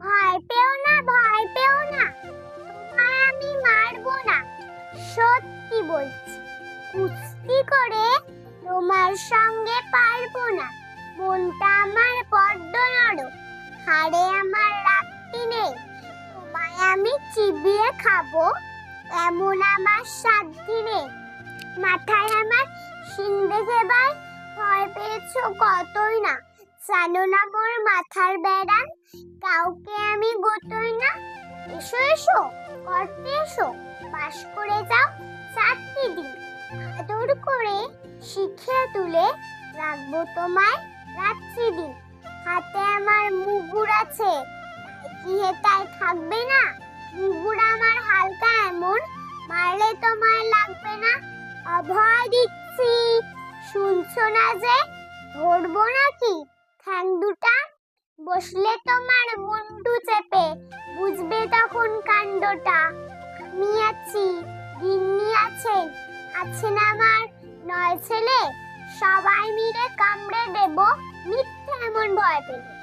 ভয় পেও না, ভয় পেও না। তোমায় আমি মারবো না। সত্যি বলছি, কুস্তি করে তোমার সঙ্গে পারব না। মনটা আমার বড্ড নরম হাড়ে আমার রাখতি নেই। তোমায় আমি চিবিয়ে খাব, এমন আমার সাধ্যি নেই। মাথায় আমার শিং দেখে ভয় পেয়েছ কতই না। জানো না মোর মাথার বেড়ান কাউকে আমি গোতই না। এসো এসো করতে এসো। পাশ করে যাও চারটি দিন। আদর করে শিখে তুলে রাখব তোমায় রাত্রি দিন। হাতে আমার মুগুর আছে, তাই কি হেতায় থাকবে না? মুগুর আমার হালকা এমন, মারলে তোমায় লাগবে না। অভয় দিচ্ছি। শুনছো না যে, ধরবো নাকি? ঠ্যাং দুটা, বসলে তোমার মুন্ডু চেপে, বুঝবে তখন কাণ্ডটা। আমি আছি, গিন্নি আছে আছেন আমার নয় ছেলে, সবাই মিলে কামড়ে দেব, মিথ্যে এমন ভয় পেলে।